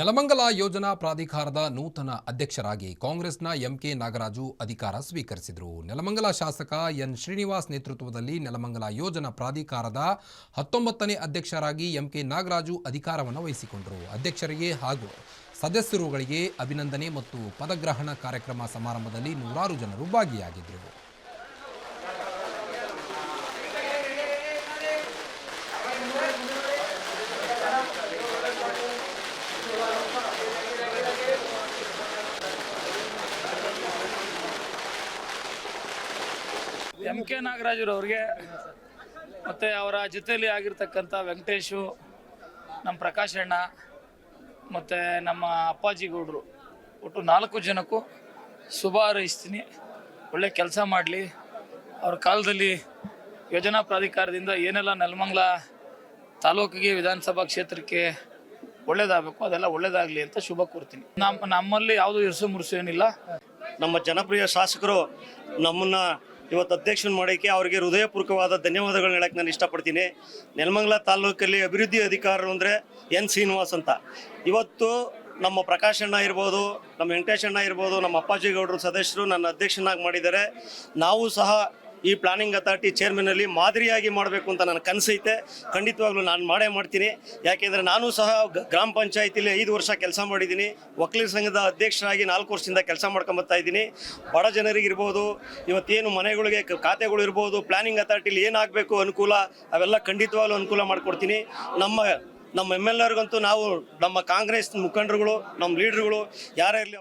ನೆಲಮಂಗಲ ಯೋಜನಾ ಪ್ರಾಧಿಕಾರದ ನೂತನ ಅಧ್ಯಕ್ಷರಾಗಿ ಕಾಂಗ್ರೆಸ್ನ ಎಂಕೆ ನಾಗರಾಜು ಅಧಿಕಾರ ಸ್ವೀಕರಿಸಿದರು. ನೆಲಮಂಗಲ ಶಾಸಕ ಎನ್ ಶ್ರೀನಿವಾಸ್ ನೇತೃತ್ವದಲ್ಲಿ ನೆಲಮಂಗಲ ಯೋಜನಾ ಪ್ರಾಧಿಕಾರದ ಹತ್ತೊಂಬತ್ತನೇ ಅಧ್ಯಕ್ಷರಾಗಿ ಎಂಕೆ ನಾಗರಾಜು ಅಧಿಕಾರವನ್ನು ವಹಿಸಿಕೊಂಡರು. ಅಧ್ಯಕ್ಷರಿಗೆ ಹಾಗೂ ಸದಸ್ಯರುಗಳಿಗೆ ಅಭಿನಂದನೆ ಮತ್ತು ಪದಗ್ರಹಣ ಕಾರ್ಯಕ್ರಮ ಸಮಾರಂಭದಲ್ಲಿ ನೂರಾರು ಜನರು ಭಾಗಿಯಾಗಿದ್ದರು. ಎಂ ಕೆ ನಾಗರಾಜರವ್ರಿಗೆ ಮತ್ತು ಅವರ ಜೊತೆಯಲ್ಲಿ ಆಗಿರ್ತಕ್ಕಂಥ ವೆಂಕಟೇಶು, ನಮ್ಮ ಪ್ರಕಾಶ್ ಅಣ್ಣ, ಮತ್ತು ನಮ್ಮ ಅಪ್ಪಾಜಿ ಗೌಡರು. ಒಟ್ಟು ನಾಲ್ಕು ಜನಕ್ಕೂ ಶುಭ ಹಾರೈಸ್ತೀನಿ. ಒಳ್ಳೆ ಕೆಲಸ ಮಾಡಲಿ. ಅವ್ರ ಕಾಲದಲ್ಲಿ ಯೋಜನಾ ಪ್ರಾಧಿಕಾರದಿಂದ ಏನೆಲ್ಲ ನೆಲಮಂಗ್ಲ ತಾಲೂಕಿಗೆ, ವಿಧಾನಸಭಾ ಕ್ಷೇತ್ರಕ್ಕೆ ಒಳ್ಳೇದಾಗಬೇಕು, ಅದೆಲ್ಲ ಒಳ್ಳೇದಾಗಲಿ ಅಂತ ಶುಭ ಕೋರ್ತೀನಿ. ನಮ್ಮ ನಮ್ಮಲ್ಲಿ ಯಾವುದೂ ಇರಿಸು ಮುರುಸು ಏನಿಲ್ಲ. ನಮ್ಮ ಜನಪ್ರಿಯ ಶಾಸಕರು ನಮ್ಮನ್ನ ಇವತ್ತು ಅಧ್ಯಕ್ಷನ ಮಾಡೋಕ್ಕೆ ಅವರಿಗೆ ಹೃದಯಪೂರ್ವಕವಾದ ಧನ್ಯವಾದಗಳನ್ನ ಹೇಳಕ್ಕೆ ನಾನು ಇಷ್ಟಪಡ್ತೀನಿ. ನೆಲಮಂಗಲ ತಾಲೂಕಲ್ಲಿ ಅಭಿವೃದ್ಧಿ ಅಧಿಕಾರರು ಅಂದರೆ ಎನ್ ಶ್ರೀನಿವಾಸ್ ಅಂತ. ಇವತ್ತು ನಮ್ಮ ಪ್ರಕಾಶ್ ಅಣ್ಣ ಇರ್ಬೋದು, ನಮ್ಮ ವೆಂಕಟೇಶ್ ಅಣ್ಣ ಇರ್ಬೋದು, ನಮ್ಮ ಅಪ್ಪಾಜಿ ಗೌಡರು ಸದಸ್ಯರು ನನ್ನ ಅಧ್ಯಕ್ಷನಾಗಿ ಮಾಡಿದ್ದಾರೆ. ನಾವು ಸಹ ಈ ಪ್ಲಾನಿಂಗ್ ಅಥಾರಿಟಿ ಚೇರ್ಮನಲ್ಲಿ ಮಾದರಿಯಾಗಿ ಮಾಡಬೇಕು ಅಂತ ನನ್ನ ಕನಸೈತೆ. ಖಂಡಿತವಾಗ್ಲೂ ನಾನು ಮಾಡೇ ಮಾಡ್ತೀನಿ. ಯಾಕೆಂದರೆ ನಾನು ಸಹ ಗ್ರಾಮ ಪಂಚಾಯತಿಲಿ ಐದು ವರ್ಷ ಕೆಲಸ ಮಾಡಿದ್ದೀನಿ. ವಕೀಲರ ಸಂಘದ ಅಧ್ಯಕ್ಷರಾಗಿ ನಾಲ್ಕು ವರ್ಷದಿಂದ ಕೆಲಸ ಮಾಡ್ಕೊಂಬರ್ತಾ ಇದ್ದೀನಿ. ಬಡ ಜನರಿಗಿರ್ಬೋದು, ಇವತ್ತೇನು ಮನೆಗಳಿಗೆ ಖಾತೆಗಳು ಇರ್ಬೋದು ಪ್ಲಾನಿಂಗ್ ಅಥಾರಿಟಿಲಿ ಏನಾಗಬೇಕು ಅನುಕೂಲ, ಅವೆಲ್ಲ ಖಂಡಿತವಾಗ್ಲೂ ಅನುಕೂಲ ಮಾಡಿಕೊಡ್ತೀನಿ. ನಮ್ಮ ನಮ್ಮ ಎಂ ಎಲ್ ಎರ್ಗಂತೂ ನಾವು ನಮ್ಮ ಕಾಂಗ್ರೆಸ್ ಮುಖಂಡರುಗಳು, ನಮ್ಮ ಲೀಡ್ರುಗಳು ಯಾರೇ ಇರಲಿ